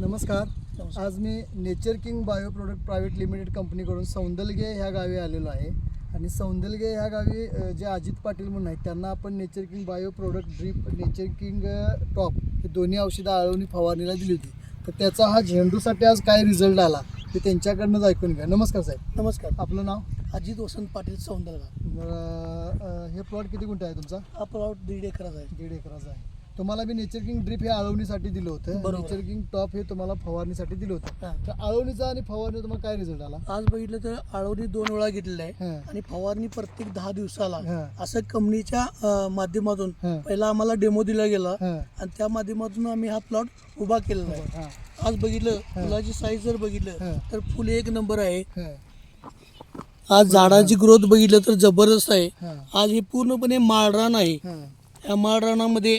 नमस्कार. आज मी nature king bio product private limited कंपनीकडून सौंदलगे ह्या गावी आलेलो आहे. आणि सौंदलगे ह्या गावी जे अजित पाटील म्हणून आहेत त्यांना आपण nature king bio product drip nature king top हे दोन्ही औषधं आळवणी फवारणीला दिली होती. तर त्याचा हा झेंडूसाठी आज काय रिझल्ट आला ते त्यांच्याकडनंच ऐकून घ्या नमस्कार साहेब. नमस्कार. आपलं नाव? अजित वसंत पाटील अ, हे प्लॉट किती गुंठे आहे तुमचा? हा प्लॉट दीड एकराचा आहे. दीड एकराचा आहे. तुम्हाला मी नेचर किंग ड्रीप हे आळवणीसाठी दिलं होतं बरोबर. नेचर किंग टॉप हे तुम्हाला फवारणीसाठी दिलं होतं हा. तर आळवणीचा आणि फवारणी तुम्हाला काय रिझल्ट आला आज बघितलं तर आळवणी दोन वेळा घेतलेला आहे हा. आणि फवारणी प्रत्येक दहा दिवसाला हा. असं कंपनीच्या अं, माध्यमातून हा. पहिला आम्हाला डेमो दिला गेला हा. आणि त्या माध्यमातून आम्ही हा प्लॉट उभा केलेला आहे हा. आज बघितलं फुलाची साईज जर बघितलं. तर फुल एक नंबर आहे हा. आज झाडाची ग्रोथ बघितलं तर जबरदस्त आहे हा. आज हे पूर्णपणे माळरान आहे हा. या माळरानामध्ये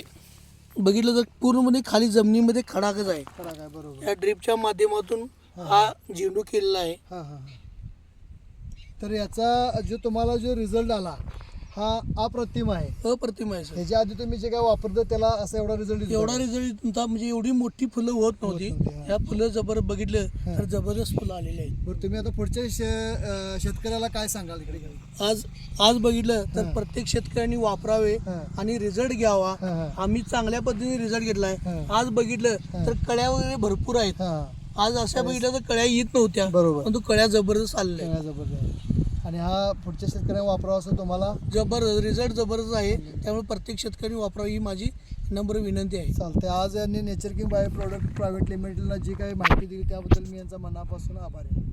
बघितलं तर पूर्णपणे खाली जमिनीमध्ये खडाकच आहे. खरा काय बरोबर. या ड्रिपच्या माध्यमातून हा झेंडू केलेला आहे. हा हा हा. तर याचा जो तुम्हाला जो रिझल्ट आला हा अप्रतिम आहे. अप्रतिम आहे सर. ह्याच्या आधी तुम्ही जे काय वापरलं त्याला असा एवढा रिझल्ट एवढा रिझल्ट नव्हता म्हणजे एवढी मोठी फुलं होत नव्हती. ह्या फुलं जबर बघितलं तर जबरदस्त फुलं आलेली आहेत. बरं तुम्ही आता पुढच्या शे- अं, शेतकऱ्याला काय सांगाल इकडे? आज आज बघितलं तर प्रत्येक शेतकऱ्यांनी वापरावे हा. आणि रिझल्ट घ्यावा. हा, हा. आम्ही चांगल्या पद्धतीने रिझल्ट घेतलाय. हा. आज बघितलं तर कळ्या वगैरे भरपूर आहेत. हा. आज अशा बघितलं तर कळ्या येत नव्हत्या. बरोबर. परंतु कळ्या जबरदस्त आलेल्या आहेत. जबरदस्त. आणि हा पुढच्या शेतकऱ्यांना वापरावा असं तुम्हाला जबरदस्त रिझल्ट जबरदस्त आहे. त्यामुळे प्रत्येक शेतकरी वापरावी ही माझी नम्र विनंती आहे. चालते आज यांनी nature king bio product private लिमिटेडला जी काही माहिती दिली त्याबद्दल मी यांचा मनापासून आभार आहे.